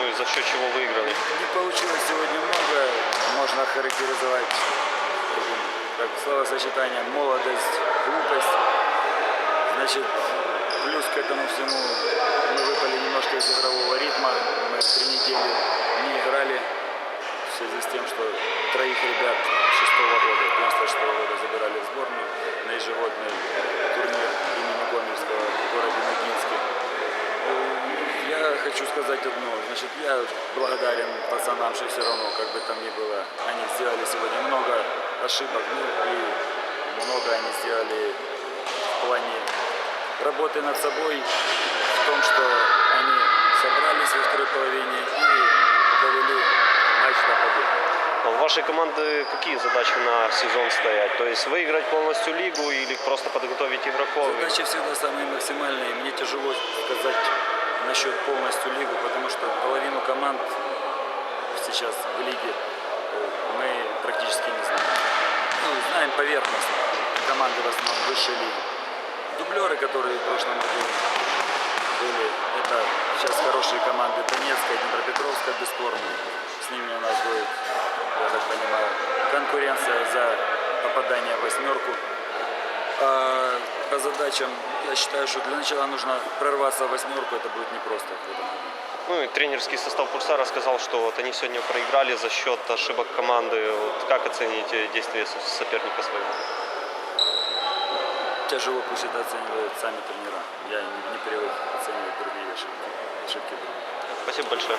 ну и за счет чего выиграли? Не получилось сегодня много, можно характеризовать таким, как словосочетание молодость, глупость. Значит, плюс к этому всему мы выпали немножко из игрового ритма. Мы три недели не играли в связи с тем, что троих ребят шестого года, 96 года забирали в сборную на ежегодный хочу сказать одно. Значит, я благодарен пацанам, что все равно, как бы там ни было, они сделали сегодня много ошибок, ну и много они сделали в плане работы над собой, в том, что они собрались во второй половине Вашей команды какие задачи на сезон стоять? То есть выиграть полностью лигу или просто подготовить игроков? Задачи всегда самые максимальные. Мне тяжело сказать насчет полностью лигу, потому что половину команд сейчас в лиге э, мы практически не знаем. Ну, знаем поверхностно. Команды в основном высшей лиги. Дублеры, которые в прошлом году были, это сейчас хорошие команды Донецкая, Днепропетровская, бесспорно. С ними у нас будет, понимаю, конкуренция за попадание в восьмерку. А по задачам, я считаю, что для начала нужно прорваться в восьмерку, это будет непросто в этом году. Ну и тренерский состав Пульсара сказал, что вот они сегодня проиграли за счет ошибок команды. Вот как оцените действия со- соперника своего? Тяжело пусть это оценивают сами тренера. Я не, не привык оценивать другие ошибки. ошибки других. Спасибо большое.